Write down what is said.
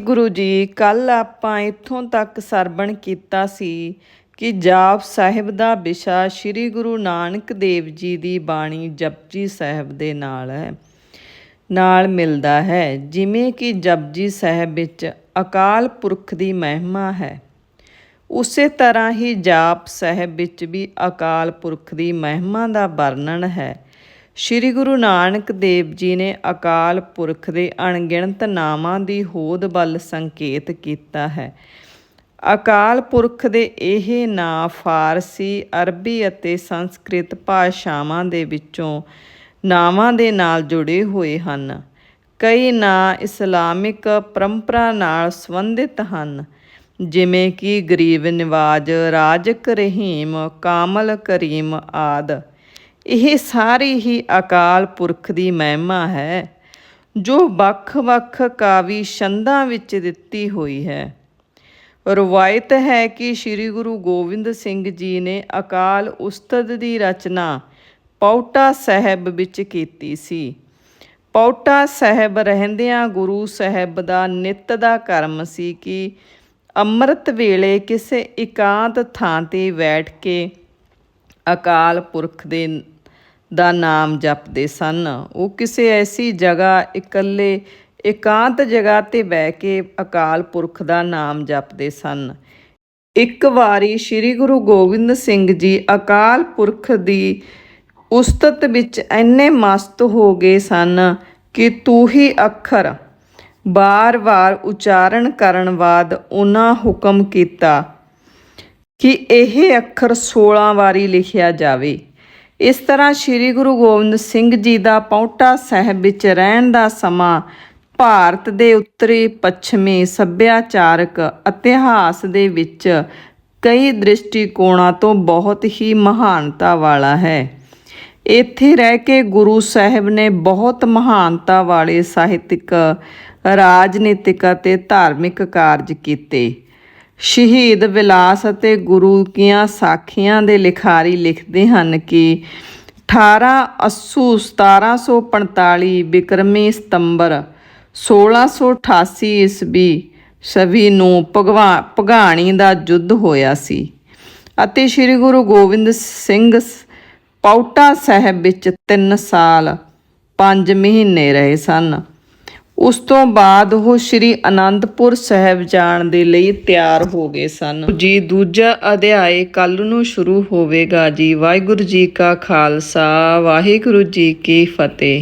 ਗੁਰੂ ਜੀ ਕੱਲ ਆਪਾਂ ਇੱਥੋਂ ਤੱਕ ਸਰਵਣ ਕੀਤਾ ਸੀ ਕਿ ਜਾਪ ਸਾਹਿਬ ਦਾ ਵਿਸ਼ਾ ਸ੍ਰੀ ਗੁਰੂ ਨਾਨਕ ਦੇਵ ਜੀ ਦੀ ਬਾਣੀ ਜਪਜੀ ਸਾਹਿਬ ਦੇ ਨਾਲ ਹੈ। ਨਾਲ ਮਿਲਦਾ ਹੈ, ਜਿਵੇਂ ਕਿ ਜਪਜੀ ਸਾਹਿਬ ਵਿੱਚ ਅਕਾਲ ਪੁਰਖ ਦੀ ਮਹਿਮਾ ਹੈ। ਉਸੇ ਤਰ੍ਹਾਂ ਹੀ ਜਾਪ ਸਾਹਿਬ ਵਿੱਚ ਵੀ ਅਕਾਲ ਪੁਰਖ ਦੀ ਮਹਿਮਾ ਦਾ ਵਰਣਨ ਹੈ। ਸ੍ਰੀ ਗੁਰੂ ਨਾਨਕ ਦੇਵ ਜੀ ਨੇ ਅਕਾਲ ਪੁਰਖ ਦੇ ਅਣਗਿਣਤ ਨਾਮਾਂ ਦੀ ਹੋਦ ਵੱਲ ਸੰਕੇਤ ਕੀਤਾ ਹੈ। ਅਕਾਲ ਪੁਰਖ ਦੇ ਇਹ ਨਾਂ ਫਾਰਸੀ, ਅਰਬੀ ਅਤੇ ਸੰਸਕ੍ਰਿਤ ਭਾਸ਼ਾਵਾਂ ਦੇ ਵਿੱਚੋਂ ਨਾਵਾਂ ਦੇ ਨਾਲ ਜੁੜੇ ਹੋਏ ਹਨ। ਕਈ ਨਾਂ ਇਸਲਾਮਿਕ ਪਰੰਪਰਾ ਨਾਲ ਸੰਬੰਧਿਤ ਹਨ, ਜਿਵੇਂ ਕਿ ਗਰੀਬ ਨਿਵਾਜ, ਰਾਜਕ ਰਹੀਮ, ਕਾਮਲ ਕਰੀਮ ਆਦਿ। ਇਹ ਸਾਰੀ ਹੀ ਅਕਾਲ ਪੁਰਖ ਦੀ ਮਹਿਮਾ ਹੈ, ਜੋ ਵੱਖ-ਵੱਖ ਕਾਵੀ ਛੰਦਾਂ ਵਿੱਚ ਦਿੱਤੀ ਹੋਈ ਹੈ। ਰਵਾਇਤ ਹੈ ਕਿ ਸ੍ਰੀ ਗੁਰੂ ਗੋਬਿੰਦ ਸਿੰਘ ਜੀ ਨੇ ਅਕਾਲ ਉਸਤਤ ਦੀ ਰਚਨਾ ਪੌਟਾ ਸਾਹਿਬ ਵਿੱਚ ਕੀਤੀ ਸੀ। ਪੌਟਾ ਸਾਹਿਬ ਰਹਿੰਦਿਆਂ ਗੁਰੂ ਸਾਹਿਬ ਦਾ ਨਿਤ ਦਾ ਕਰਮ ਸੀ ਕਿ ਅੰਮ੍ਰਿਤ ਵੇਲੇ ਕਿਸੇ ਇਕਾਂਤ ਥਾਂ ਤੇ ਬੈਠ ਕੇ ਅਕਾਲ ਪੁਰਖ ਦੇ ਦਾ ਨਾਮ ਜਪਦੇ ਸਨ। ਉਹ ਕਿਸੇ ਐਸੀ ਜਗ੍ਹਾ ਇਕੱਲੇ, ਇਕਾਂਤ ਜਗ੍ਹਾ ਤੇ ਬਹਿ ਕੇ ਅਕਾਲ ਪੁਰਖ ਦਾ ਨਾਮ ਜਪਦੇ ਸਨ। ਇੱਕ ਵਾਰੀ ਸ੍ਰੀ ਗੁਰੂ ਗੋਬਿੰਦ ਸਿੰਘ ਜੀ ਅਕਾਲ ਪੁਰਖ ਦੀ ਉਸਤਤ ਵਿੱਚ ਐਨੇ ਮਸਤ ਹੋ ਗਏ ਸਨ ਕਿ ਤੂੰ ਹੀ ਅੱਖਰ ਬਾਰ-ਬਾਰ ਉਚਾਰਨ ਕਰਨ ਬਾਅਦ ਉਹਨਾਂ ਹੁਕਮ ਕੀਤਾ ਕਿ ਇਹ ਅੱਖਰ 16 ਵਾਰੀ ਲਿਖਿਆ ਜਾਵੇ। ਇਸ ਤਰ੍ਹਾਂ ਸ੍ਰੀ ਗੁਰੂ ਗੋਬਿੰਦ ਸਿੰਘ ਜੀ ਦਾ ਪੌਂਟਾ ਸਾਹਿਬ ਵਿੱਚ ਰਹਿਣ ਦਾ ਸਮਾਂ ਭਾਰਤ ਦੇ ਉੱਤਰੀ, ਪੱਛਮੀ ਸੱਭਿਆਚਾਰਕ ਇਤਿਹਾਸ ਦੇ ਵਿੱਚ ਕਈ ਦ੍ਰਿਸ਼ਟੀਕੋਣਾਂ ਤੋਂ ਬਹੁਤ ਹੀ ਮਹਾਨਤਾ ਵਾਲਾ ਹੈ। ਇੱਥੇ ਰਹਿ ਕੇ ਗੁਰੂ ਸਾਹਿਬ ਨੇ ਬਹੁਤ ਮਹਾਨਤਾ ਵਾਲੇ ਸਾਹਿਤਿਕ, ਰਾਜਨੀਤਿਕ ਅਤੇ ਧਾਰਮਿਕ ਕਾਰਜ ਕੀਤੇ। ਸ਼ਹੀਦ ਵਿਲਾਸ ਅਤੇ ਗੁਰੂ ਕੀਆਂ ਸਾਖੀਆਂ ਦੇ ਲਿਖਾਰੀ ਲਿਖਦੇ ਹਨ ਕਿ 18 ਅੱਸੂ 1745 ਬਿਕਰਮੀ ਸਤੰਬਰ 1688 ਈਸਵੀ ਸਵੀ ਨੂੰ ਭਗਵਾ, ਭਗਾਣੀ ਦਾ ਯੁੱਧ ਹੋਇਆ ਸੀ ਅਤੇ ਸ੍ਰੀ ਗੁਰੂ ਗੋਬਿੰਦ ਸਿੰਘ ਸ- ਪੌਟਾ ਸਾਹਿਬ ਵਿੱਚ 3 ਸਾਲ 5 ਮਹੀਨੇ ਰਹੇ ਸਨ। ਉਸ ਤੋਂ ਬਾਅਦ ਉਹ ਸ੍ਰੀ ਅਨੰਦਪੁਰ ਸਾਹਿਬ ਜਾਣ ਦੇ ਲਈ ਤਿਆਰ ਹੋ ਗਏ ਸਨ। ਜੀ, ਦੂਜਾ ਅਧਿਆਇ ਕੱਲ ਨੂੰ ਸ਼ੁਰੂ ਹੋਵੇਗਾ ਜੀ। ਵਾਹਿਗੁਰੂ ਜੀ ਕਾ ਖਾਲਸਾ, ਵਾਹਿਗੁਰੂ ਜੀ ਕੀ ਫਤਿਹ।